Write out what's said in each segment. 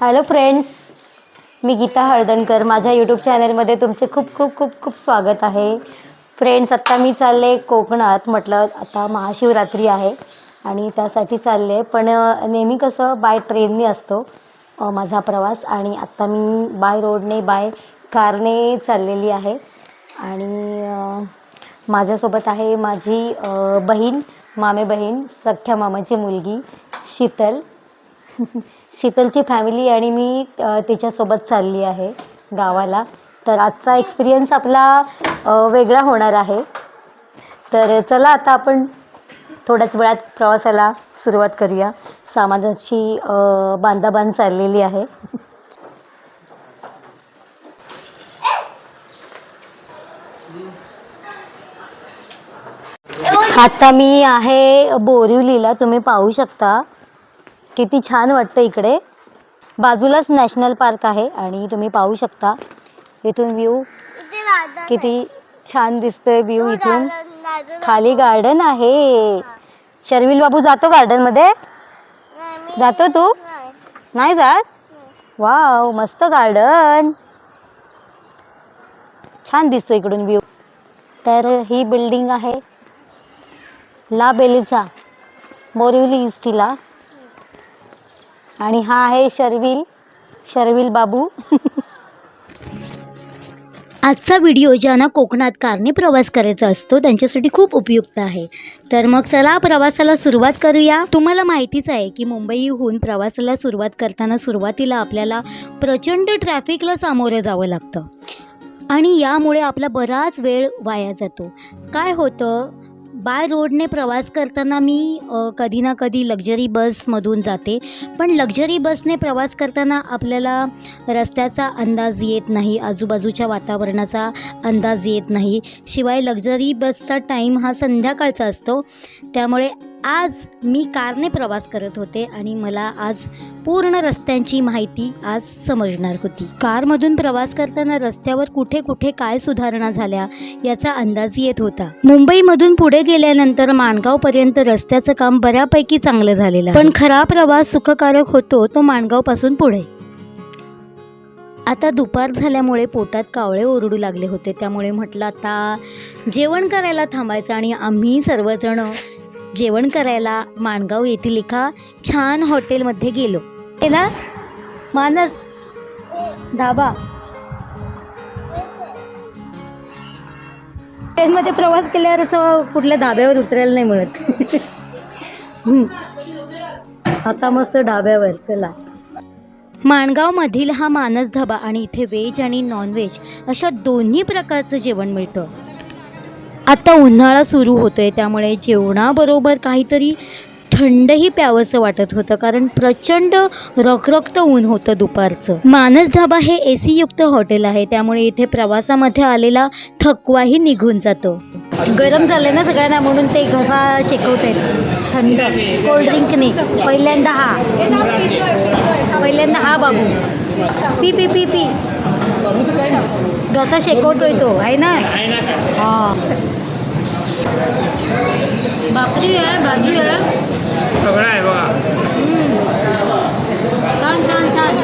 Hello friends मी गीता हळदणकर. माझ्या YouTube चॅनलमध्ये तुमचे खूप खूप खूप खूप स्वागत आहे. फ्रेंड्स आत्ता मी चालले कोकणात. म्हटलं आता महाशिवरात्री आहे आणि त्यासाठी चालले. पण नेहमी कसं बाय ट्रेनने असतो माझा प्रवास. आणि आत्ता मी बाय रोडने बाय कारने चाललेली आहे. आणि माझ्यासोबत आहे माझी बहीण मामे बहीण सख्या मामाची मुलगी शीतल. शीतलची फॅमिली आणि मी तिच्यासोबत चालली आहे गावाला. तर आजचा एक्सपिरियन्स आपला वेगळा होणार आहे. तर चला आता आपण थोड्याच वेळात प्रवासाला सुरुवात करूया. सामाजाची बांधाबांध चाललेली आहे. आता मी आहे बोरिवलीला. तुम्ही पाहू शकता. किती छान वाटतं इकडे. बाजूलाच नॅशनल पार्क आहे आणि तुम्ही पाहू शकता. इथून व्ह्यू किती छान दिसतोय व्ह्यू इथून. गार्डन खाली गार्डन आहे. शर्विल बाबू जातो गार्डनमध्ये जातो तू? नाही. जात? वाव मस्त गार्डन. छान दिसतो इकडून व्ह्यू. तर ही बिल्डिंग आहे. ला बेलिझा बोरिवली इस्टीला आणि हा आहे शर्विल शर्विल बाबू. आजचा व्हिडिओ ज्यांना कोकणात कारने प्रवास करायचा असतो त्यांच्यासाठी खूप उपयुक्त आहे. तर मग चला प्रवासाला सुरुवात करूया. तुम्हाला माहितीच आहे की मुंबईहून प्रवासाला सुरुवात करताना सुरुवातीला आपल्याला प्रचंड ट्रॅफिकला सामोरं जावं लागतं. आणि यामुळे आपला बराच वेळ वाया जातो. काय होतं? बाय रोडने प्रवास करताना मी कधी ना कधी लक्झरी बसमधून जाते. पण लक्झरी बसने प्रवास करताना आपल्याला रस्त्याचा अंदाज येत नाही आजूबाजूच्या वातावरणाचा अंदाज येत नाही. शिवाय लक्झरी बसचा टाईम हा संध्याकाळचा असतो. त्यामुळे आज मी कारने प्रवास करत होते आणि मला आज पूर्ण रस्त्यांची माहिती आज समजणार होती. कारमधून प्रवास करताना रस्त्यावर कुठे कुठे काय सुधारणा झाल्या याचा अंदाज येत होता. मुंबईमधून पुढे गेल्यानंतर माणगावपर्यंत रस्त्याचं काम बऱ्यापैकी चांगलं झालेलं आहे. पण खरा प्रवास सुखकारक होतो तो माणगावपासून पुढे. आता दुपार झाल्यामुळे पोटात कावळे ओरडू लागले होते. त्यामुळे म्हटलं आता जेवण करायला थांबायचं आणि आम्ही सर्वजण जेवण करायला माणगाव येथील एका छान हॉटेलमध्ये गेलो. हे ना मानस. धाबा. ट्रेनमध्ये प्रवास केल्यावर असं कुठल्या धाब्यावर उतरायला नाही मिळत. आता मस्त ढाब्यावर चला. माणगावमधील हा मानस धाबा आणि इथे व्हेज आणि नॉनव्हेज अशा दोन्ही प्रकारचं जेवण मिळतं. आता उन्हाळा सुरू होतोय त्यामुळे जेवणाबरोबर काहीतरी थंडही प्यावंसं वाटत होतं कारण प्रचंड रखरखतं ऊन होतं दुपारचं. मानस धाबा हे ए युक्त हॉटेल आहे त्यामुळे इथे प्रवासामध्ये आलेला थकवाही निघून जातो. गरम झाले ना सगळ्यांना म्हणून ते घसा शेकवत आहेत थंड कोल्ड्रिंकने पहिल्यांदा हा. पहिल्यांदा हा बाबू. पी पी पी पी. घसा शेकवतोय तो आहे ना? हा. भाकरी आहे भाजी आहे. सगळं आहे बघा. छान छान छान.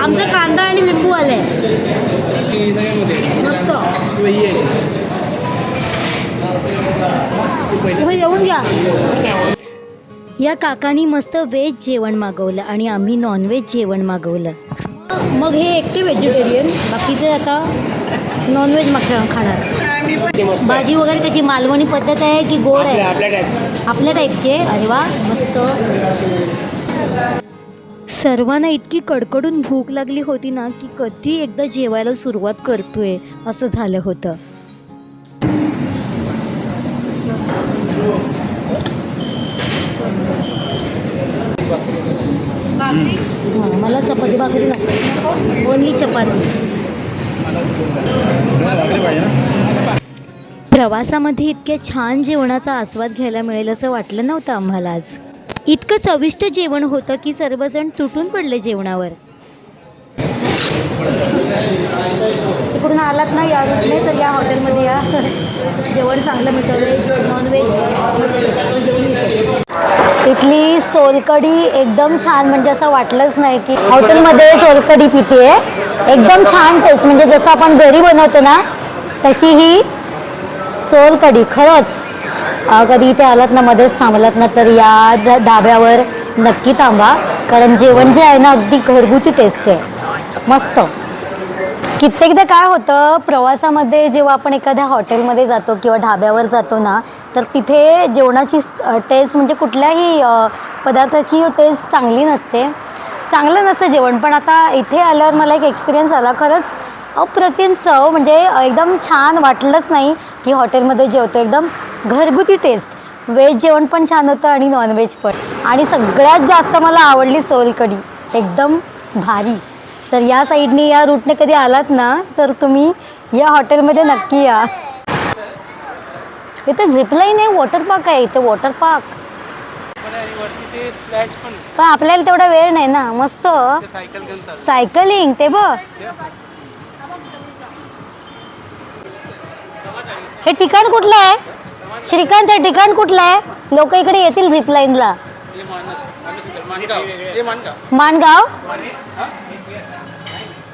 आमचं कांदा आणि लिंबू आलंय. मस्त. येऊन घ्या. या काकांनी मस्त व्हेज जेवण मागवलं आणि आम्ही नॉनव्हेज जेवण मागवलं. मग हे एकटे व्हेजिटेरियन बाकीचे आता नॉनव्हेज मग खाणार. भाजी वगैरे कशी मालवणी पद्धत आहे की गोड आहे? आपल्या टाईप आपल्या टाईपचे अरे वा मस्त. सर्वांना इतकी कडकडून भूक लागली होती ना की कधी एकदा जेवायला सुरुवात करतोय असं झालं होतं. हां मला चपाती भाकरी नाही ओनली चपाती. प्रवासामध्ये इतक्या छान जेवणाचा आस्वाद घ्यायला मिळेल असं वाटलं नव्हतं आम्हाला आज. इतकं चविष्ट जेवण होतं की सर्वजण तुटून पडले जेवणावर. तिकडून आलात ना या रूटने तर या हॉटेलमध्ये या. जेवण चांगलं मिळतं. व्हेज नॉनव्हेज इथली सोलकढी एकदम छान म्हणजे असं वाटलंच नाही की हॉटेलमध्ये सोलकढी पिते एकदम छान टेस्ट म्हणजे जसं आपण घरी बनवतो ना तशी ही सोलकढी खरंच. कधी इथे आलात ना मध्येच थांबलात ना तर या ढाब्यावर नक्की थांबा. कारण जेवण जे आहे ना अगदी घरगुती टेस्ट आहे. मस्त. कित्येकदा काय होतं प्रवासामध्ये जेव्हा आपण एखाद्या हॉटेलमध्ये जातो किंवा ढाब्यावर जातो ना तर तिथे जेवणाची टेस्ट म्हणजे कुठल्याही पदार्थाची टेस्ट चांगली नसते. चांगलं नसतं जेवण पण आता इथे आल्यावर मला एक एक्सपिरियन्स आला. खरंच अप्रतिम चव म्हणजे एकदम छान वाटलंच नाही. की हॉटेलमध्ये जेवतो एकदम घरगुती टेस्ट व्हेज जेवण पण छान होतं आणि नॉनव्हेज पण. आणि सगळ्यात जास्त मला आवडली सोलकढी एकदम भारी. तर या साईडने या रूटने कधी आलात ना तर तुम्ही या हॉटेलमध्ये नक्की या. इथे झिपलाईन आहे वॉटर पार्क आहे इथे वॉटर पार्क पण आपल्याला तेवढा वेळ नाही ना मस्त. सायकलिंग ते बघ. हे ठिकाण कुठलं आहे? श्रीकांत हे ठिकाण कुठलं आहे? लोक इकडे येतील झिपलाईनला माणगाव?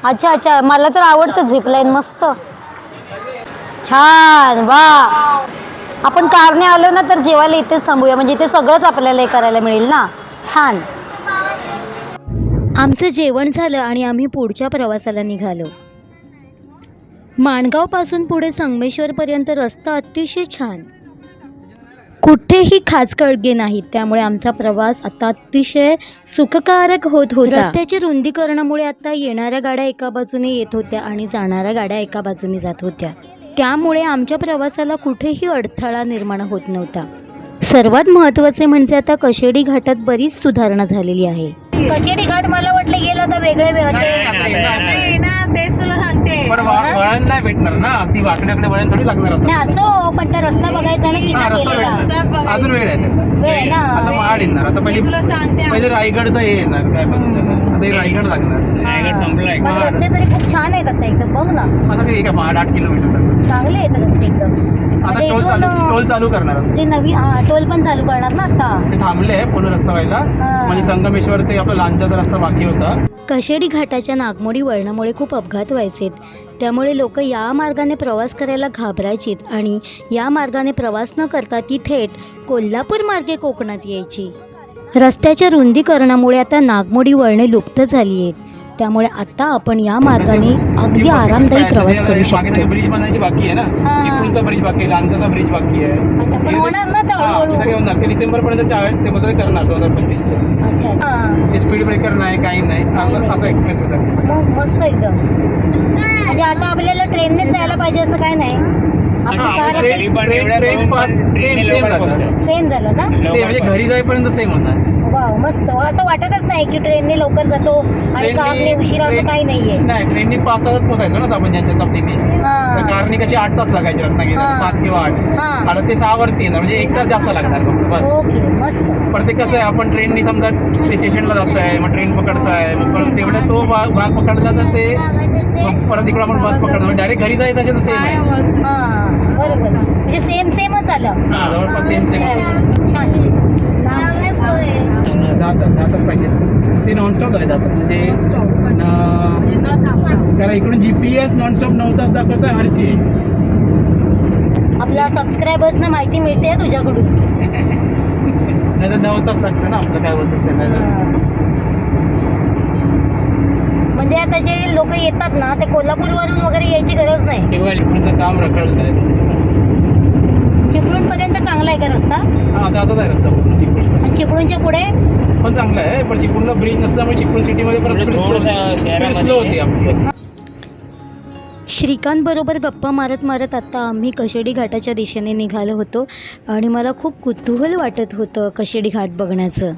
अच्छा अच्छा. मला तर आवडतं झिपलाईन मस्त. छान वा. आपण कारने आलो ना तर जेवायला इथेच थांबूया. म्हणजे इथे सगळंच आपल्याला हे करायला मिळेल ना? छान. आमचं जेवण झालं आणि आम्ही पुढच्या प्रवासाला निघालो. माणगावपासून पुढे संगमेश्वरपर्यंत रस्ता अतिशय छान. कुठेही खाचकळगे नाहीत त्यामुळे आमचा प्रवास आता अतिशय सुखकारक होत होता. रस्त्याच्या रुंदीकरणामुळे आता येणाऱ्या गाड्या एका बाजूने येत होत्या आणि जाणाऱ्या गाड्या एका बाजूने जात होत्या. त्यामुळे आमच्या प्रवासाला कुठेही अडथळा निर्माण होत नव्हता. सर्वात महत्त्वाचे म्हणजे आता कशेडी घाटात बरीच सुधारणा झालेली आहे. कशेडी घाट? मला वाटलं गेलं तर वेगळे तेच तुला सांगते. पण वा- वळण नाही भेटणार ना? ती वाकड्याकडे वळण थोडी लागणार आता. नाही असो पण त्या रस्ता बघायचा ना हा, किती रस्ता गेलेला भेटणार. अजून वेळ आहे. वेळ आहे ना. आता महाड येणार. आता पहिले पहिले रायगडचं हे येणार काय त्याला. आता रायगड लागणार. रायगड संपलाय पण रस्ते तरी खूप छान आहेत आता एकदम बघ ना. आता ते का महाड आठ किलोमीटर चांगले आहेत रस्ते एकदम. आता आता टोल इथून चालू टोल चालू करणार. आता. जे नवीन हा टोल पण चालू करणार ना आता. ते थांबले पूर्ण रस्ता व्हायला. हा. म्हणजे संगमेश्वर ते आपला लांजाचा रस्ता बाकी होता. कशेडी घाटाच्या नागमोडी वळणामुळे खूप अपघात व्हायचेत त्यामुळे लोक या मार्गाने प्रवास करायला घाबरायचीत आणि या मार्गाने प्रवास न करता ती थेट कोल्हापूर मार्गे कोकणात यायची. रस्त्याच्या रुंदीकरणामुळे आता नागमोडी वळणे लुप्त झाली आहेत. त्यामुळे आता आपण या मार्गाने अगदी आरामदायी प्रवास करू शकतो. ब्रिज बनायची बाकी आहे ना? हा. चिपळूणचा ब्रिज बाकी आहे लांजाचा ब्रिज बाकी आहे. अच्छा पण होणार ना हा, हळूहळू सगळे होणार ते डिसेंबर पर्यंत ते बदल करणार दोन हजार पंचवीसच्या अच्छा हा. हे स्पीड ब्रेकर नाही काही नाही. नाही, आता नाही. आता एक्सप्रेस होतात मग मस्त एकदम. म्हणजे आता आपल्याला ट्रेननेच जायला पाहिजे असं काय नाही? ट्रेन सेम सेम झालं. सेम झालं ना? ते म्हणजे घरी जाईपर्यंत सेम होणार. वाव मस्त. असं वाटतच नाही की ट्रेनने लवकर जातो आणि कारने उशिरा असं ट्रेन- काही नाहीये. नाही ट्रेननी पाच तासात पोहोचायचो ना आपण ज्यांच्या तापडीने हा. कारनी कशी आठ तास लागायचे रत्नागिरी हा. सात किंवा आठ. आता ते सहा वरती येणार म्हणजे एक तास जास्त लागणार फक्त बस. ओके मस्त. पण ते कसं आहे आपण ट्रेननी समजा स्टेशनला जातोय मग ट्रेन पकडताय मग परत तेवढा तो भाग भाग पकडला तर ते मग परत इकडे आपण बस पकडतो. डायरेक्ट घरी जायचं असेल तर सेम आहे. हा बरोबर. म्हणजे सेम सेमच आलं. हा, जवळपास सेम सेम छान. जातात जातात पाहिजे. ते नॉनस्टॉप झाले जातात. म्हणजे न- कारण इकडून जीपीएस नॉनस्टॉप नव्हता दाखवतोय हरची आपल्या सबस्क्रायबर्सना माहिती मिळते तुझ्याकडून. नाही तर नव्हताच लागतं ना आपलं काय त्याला म्हणजे आता जे लोक येतात ना ते कोल्हापूर वरून वगैरे यायची गरज नाही. इकडचं काम रखडलं चिपळूण पर्यंत चांगला आहे का रस्ता? हा जातात आहे रस्ता पूर्ण चिपळूण आणि चिपळूणच्या पुढे? पण चांगलं आहे पण चिपळूणला ब्रिज नसल्यामुळे चिपळूण सिटीमध्ये परत म्हणजे स्लो होती आपली. श्रीकांत बरोबर गप्पा मारत मारत आता आम्ही कशेडी घाटाच्या दिशेने निघालो होतो आणि मला खूप कुतूहल वाटत होतं कशेडी घाट बघण्याचं.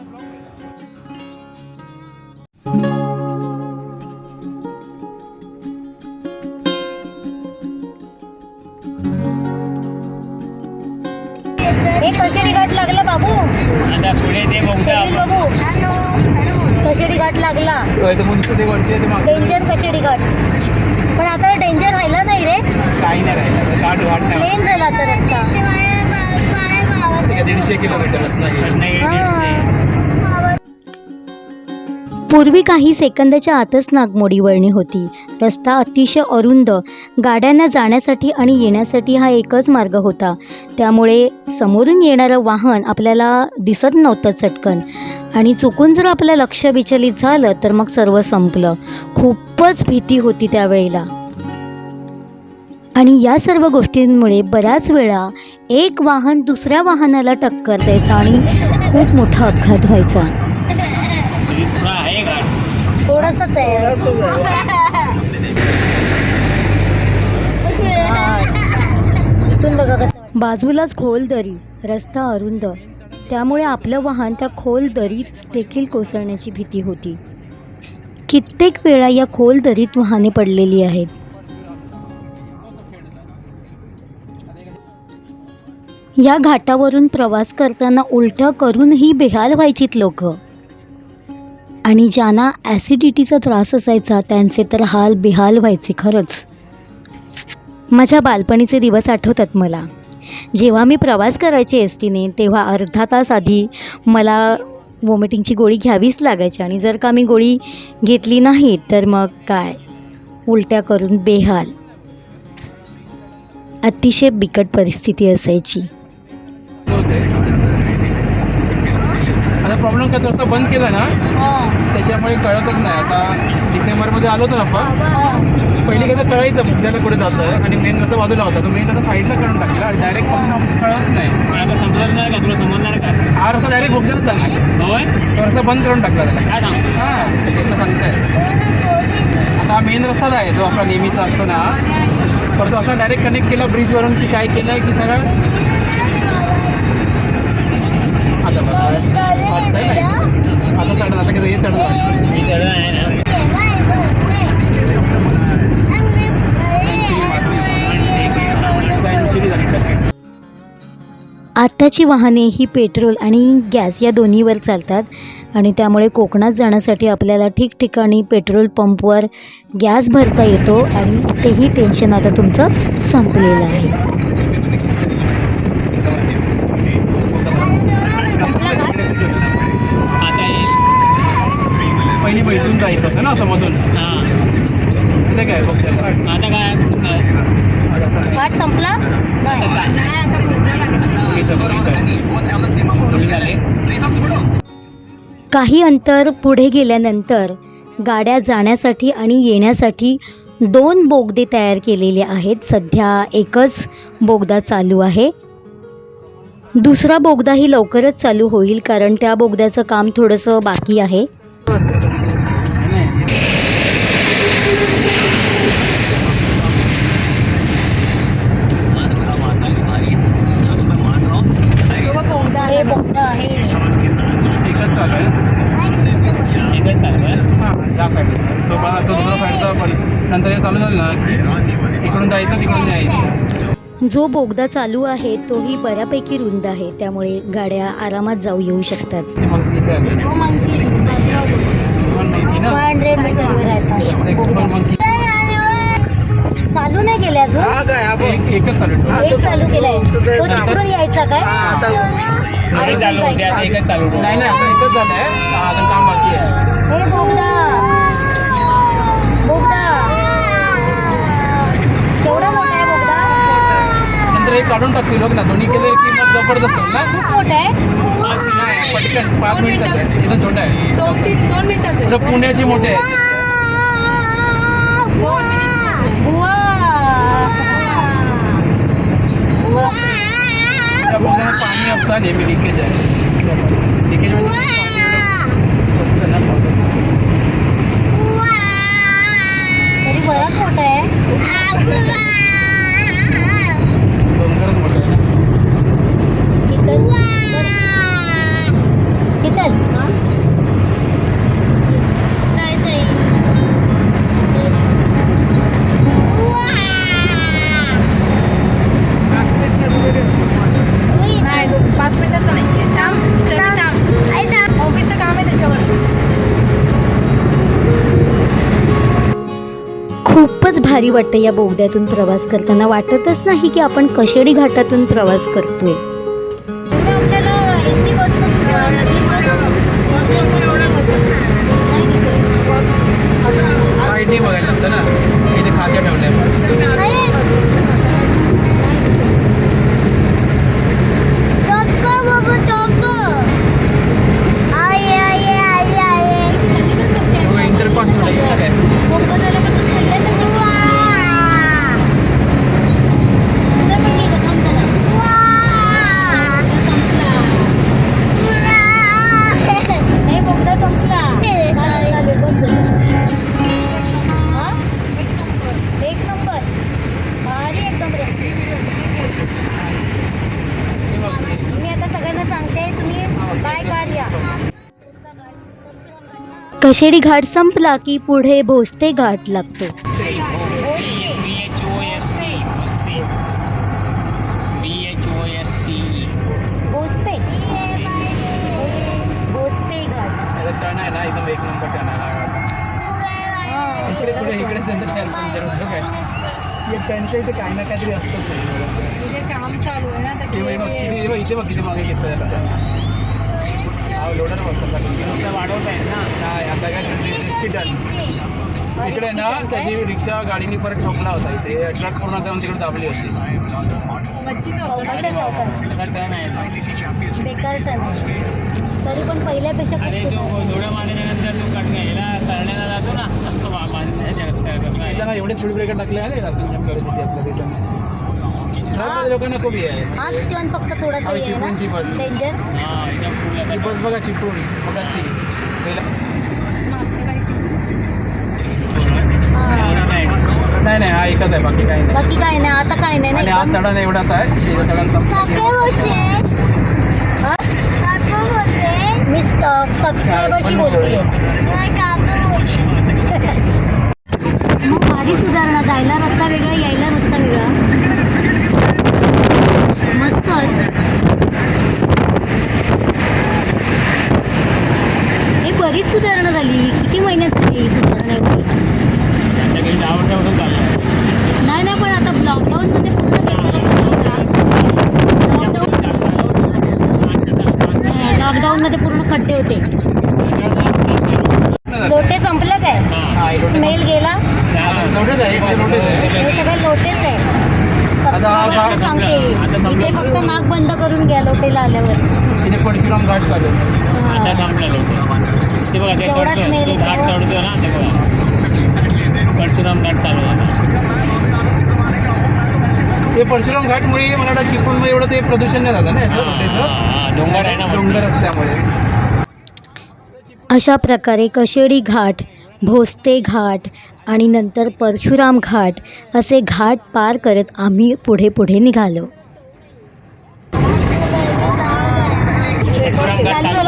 हे कशेडी घाट लागला बाबू? आता पुढे ते बघूया शरीर आपण. बाबू कशेडी घाट लागला. ते वरचे ते मागे डेंजर कशेडी घाट. पण आता डेंजर राहिला नाही रे. काही नाही राहिलं गाठ वाट नाही प्लेन झाला आता रस्ता. दीडशे किलोमीटर रत्नागिरी दीडशे. पूर्वी काही सेकंदाच्या आतच नागमोडी वळणी होती. रस्ता अतिशय अरुंद गाड्यांना जाण्यासाठी आणि येण्यासाठी हा एकच मार्ग होता. त्यामुळे समोरून येणारं वाहन आपल्याला दिसत नव्हतं चटकन. आणि चुकून जर आपलं लक्ष विचलित झालं तर मग सर्व संपलं. खूपच भीती होती त्यावेळेला. आणि या सर्व गोष्टींमुळे बऱ्याच वेळा एक वाहन दुसऱ्या वाहनाला टक्कर द्यायचं आणि खूप मोठा अपघात व्हायचा. थोडंसंच आहे. इथून बघा कसं. बाजूलाच खोल दरी रस्ता अरुंद. त्यामुळे आपलं वाहन त्या खोल दरीत देखील कोसळण्याची भीती होती. कित्येक वेळा या खोल दरीत वाहने पडलेली आहेत. या घाटावरून प्रवास करताना उलट्या करूनही बेहाल व्हायचीत लोक. आणि ज्यांना ॲसिडिटीचा त्रास असायचा त्यांचे तर हाल बेहाल व्हायचे खरंच. माझ्या बालपणीचे दिवस आठवतात मला. जेव्हा मी प्रवास करायचे एस टीने तेव्हा अर्धा तास आधी मला वॉमिटिंगची गोळी घ्यावीच लागायची आणि जर का मी गोळी घेतली नाही तर मग काय? उलट्या करून बेहाल. अतिशय बिकट परिस्थिती असायची. प्रॉब्लेम काय तो रस्ता बंद केला ना हा, त्याच्यामुळे कळतच नाही. आता डिसेंबरमध्ये आलो तर आपण. पहिले तर कळायचं बुद्ध्याला कुठे जातोय आणि मेन रस्ता बाजूला होता. तो मेन रस्ता साईडला काढून टाकला आणि डायरेक्ट कळत नाही. पण आता समजणार नाही का तुला समजणार का? हा रस्ता डायरेक्ट होय? तो रस्ता बंद करून टाकला त्याला. काय सांगतो हा ते तर सांगताय. आता हा मेन रस्ताच आहे जो आपला नेहमीचा असतो ना. परत असा डायरेक्ट कनेक्ट केला ब्रिजवरून की काय केलंय की सगळं? आता. आता आता कसं हे. आत्ताची वाहने ही पेट्रोल आणि गॅस या दोन्हीवर चालतात आणि त्यामुळे कोकणात जाण्यासाठी आपल्याला ठिकठिकाणी पेट्रोल पंपवर गॅस भरता येतो आणि तेही टेन्शन आता तुमचं संपलेलं आहे आता येईल पहिली बैठून जायचं होतं ना असं मधून हा. तिथे काय बघ आता काय? पाठ संपला? काही अंतर पुढे गेल्यानंतर गाड्या जाण्यासाठी आणि येण्यासाठी दोन बोगदे तयार केलेले आहेत. सध्या एकच बोगदा चालू आहे. दुसरा बोगदाही लवकरच चालू होईल कारण त्या बोगद्याचं काम थोडंसं बाकी आहे हे बोगदा आहे एकच चालू आहे एकच चालू आहे हा या साईड तो बघा तो दुसरा साईडचा पण नंतर हे चालू झालं ना की इकडून जायचं तिकडून यायचं जो बोगदा चालू आहे तोही बऱ्यापैकी रुंद आहे. त्यामुळे गाड्या आरामात जाऊ येऊ शकतात. ना? monkey. चालू नाही केले अजून? एक एकच चालू केलाय. तो तिकडून यायचा काय एकच झालंय. हा, अजून काम बाकी आहे. हे बोगदा बोगदा. केवढा मोठा आहे बोगदा? नंतर एक काढून टाकतील बघ ना दोन्ही केले की मग जबरदस्त ना? खूप मोठा आहे. नाही, पटकन पाच मिनिटाचं आहे. इथं छोटा आहे. दोन तीन दोन मिनिटात इथं पुण्याची मोठे आहे. त्या बोगद्याला पाणी असतं नेहमी लिकेज आहे. लिकेज म्हणजे भारी वाटतं या बोगद्यातून प्रवास करताना वाटतच नाही की आपण कशेडी घाटातून प्रवास करतोय. कशेडी घाट संपला की पुढे भोसते घाट लागतो. काही ना काहीतरी असतं काम चालू आहे ना इथे मागे घेतलं वाढवत ना. इकडे ना. त्याची रिक्षा गाडीने परत ठोकला होता इथे. ट्रक पूर्ण जाऊन तिकडे दाबली होती. बेकार टन तरी पण पहिल्यापेक्षा. थोड्या मारल्यानंतर तो कट घ्यायला करण्याला जातो ना. एवढे स्पीड ब्रेकर टाकले आहे ना लोकांना हे आहे. फक्त थोडासा हा, आहे चिपळूणची ना बस. डेंजर हा बस बघा चिपळूण नाही. नाही नाही हा एकच आहे बाकी काही नाही. बाकी काय नाही आता काय नाही आणि ना हा चढण एवढाच आहे. शेजा चढण मी सबस्क्रायबरशी बोलते. मग सुधारणा जायला रस्ता वेगळा यायला रस्ता वेगळा. मस्तच हे बरीच सुधारणा झाली. किती महिन्यात झाली ही सुधारणा एवढी? नाही नाही पण आता लॉकडाऊन मध्ये लॉकडाऊन मध्ये पूर्ण खड्डे होते. लोटे संपलं काय? हा स्मेल गेला? हे सगळे लोटेच आहे. हा भाग- सांगते. इथे फक्त नाक बंद करून घ्या लोटेला आल्यावर इथे परशुराम घाट चालू आहे. आता संपलं लोक ते बघा ते केवढा चढतो smell येतो. घाट चढतो ना ते बघा. परशुराम घाट चालू झाला ते परशुराम घाटमुळे मला वाटतं चिपळूणमध्ये एवढं ते प्रदूषण नाही झालं ना याचं हा, हा, डोंगर आहे ना डोंगर असल्यामुळे अशा प्रकारे कशेडी घाट भोसते घाट आणि नंतर परशुराम घाट असे घाट पार करत आम्ही पुढे पुढे निघालो.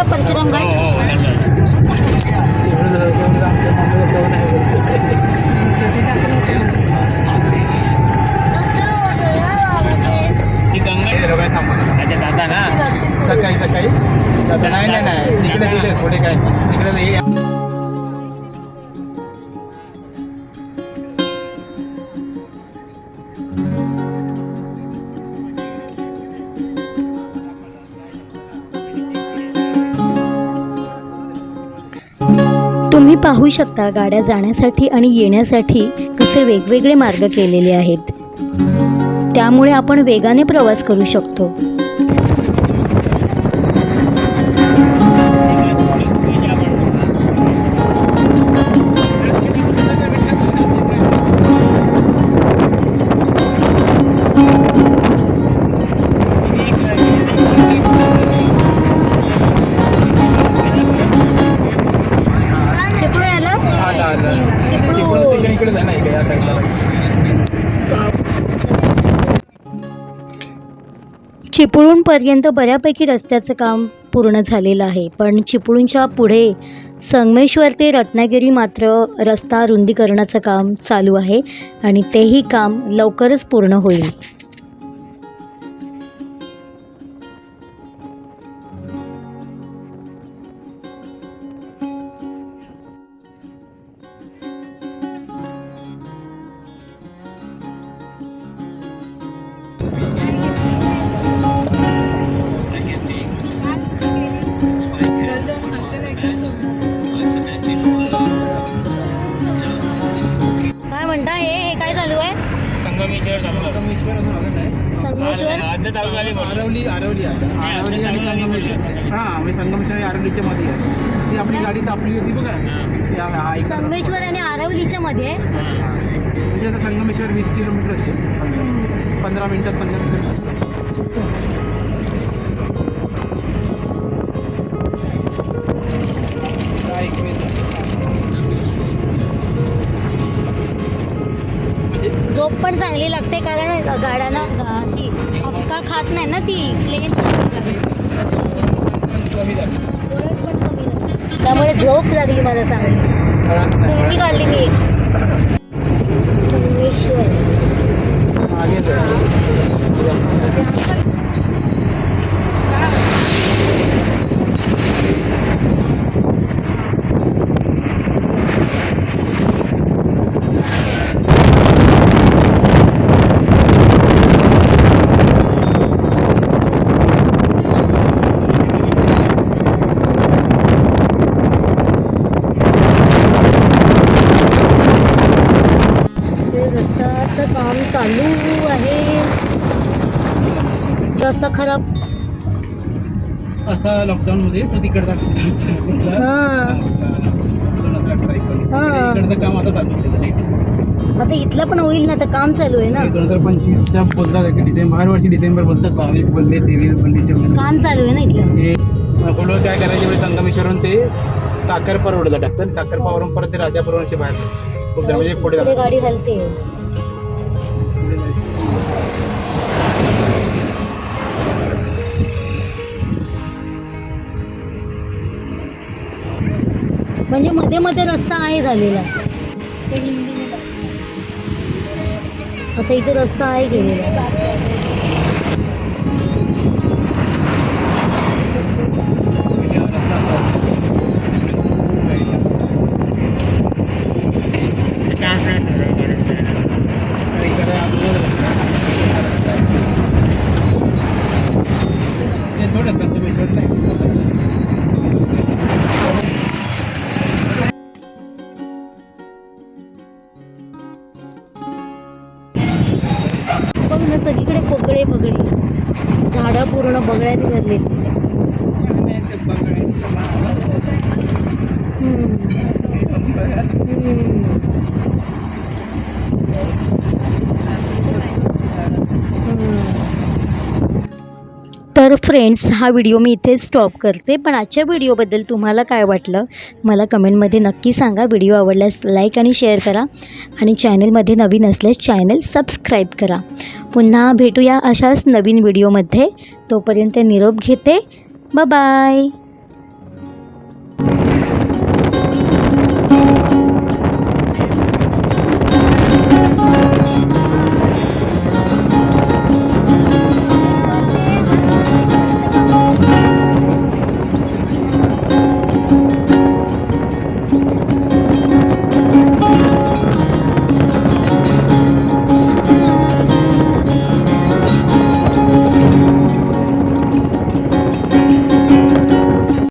परशुराम सकाळी सकाळी. नाही नाही नाही. तिकडे दिले थोडे काय? तिकडे पाहू शकता गाड्या जाण्यासाठी आणि येण्यासाठी कसे वेगवेगळे मार्ग केलेले आहेत. त्यामुळे आपण वेगाने प्रवास करू शकतो. आलं. चिपळूण. चिपळूण स्टेशन इकडे आहे ना इकडे या साईडला चिपळूणपर्यंत बऱ्यापैकी रस्त्याचं काम पूर्ण झालेलं आहे पण चिपळूणच्या पुढे संगमेश्वर ते रत्नागिरी मात्र रस्ता रुंदीकरणाचं काम चालू आहे आणि तेही काम लवकरच पूर्ण होईल. संगमेश्वर तालुका संगमेश्वर असं आहे संगमेश्वर. आरवली आरवली आहे आरवली आणि संगमेश्वर. हां मी संगमेश्वर आणि आरवलीच्या मध्ये आहे. ती आपली गाडी तापली होती बघा. ती हा- हा. संगमेश्वर आणि आरवलीच्या मध्ये? हां. म्हणजे आता संगमेश्वर वीस किलोमीटर असेल. पंधरा मिनिटात पंधरा मिनिटात. लागते कारण गाड्यांना अशी हक्का खात नाही ना ती प्लेन त्यामुळे झोप लागली मला चांगली. त्रास काढली मी संगमेश्वर मागे जायचं. ते रस्त्याचं काम चालू आहे रस्ता खराब असा लॉकडाऊन मध्ये तो तिकडचा हां. हां. इकडचं काम आता चालू आहे. आता इथलं पण होईल ना तर काम चालू आहे ना. दोन हजार पंचवीसच्या बोलतात डिसेंबर हर वर्षी डिसेंबर बोलतात बावीस बोलले तेवीस चोवीस काम चालू आहे ना इथलं. हे अकोला काय करायचे म्हणजे संगमेश्वरून ते साखर रोडला टाकतात साखर पावरून परत ते राजापूरवरून बाहेर खूप जण म्हणजे पुढे गाडी हलते म्हणजे मध्ये मध्ये रस्ता आहे झालेला. आता इथे रस्ता आहे गेलेला. फ्रेंड्स हा व्हिडिओ मी इथे स्टॉप करते. पण आजच्या व्हिडिओबद्दल तुम्हाला काय वाटलं? मला कमेंटमध्ये नक्की सांगा. व्हिडिओ आवडल्यास लाईक आणि शेअर करा. आणि चॅनलमध्ये नवीन असल्यास चॅनल सबस्क्राईब करा. पुन्हा भेटूया अशाच नवीन व्हिडिओमध्ये तोपर्यंत निरोप घेते. बाय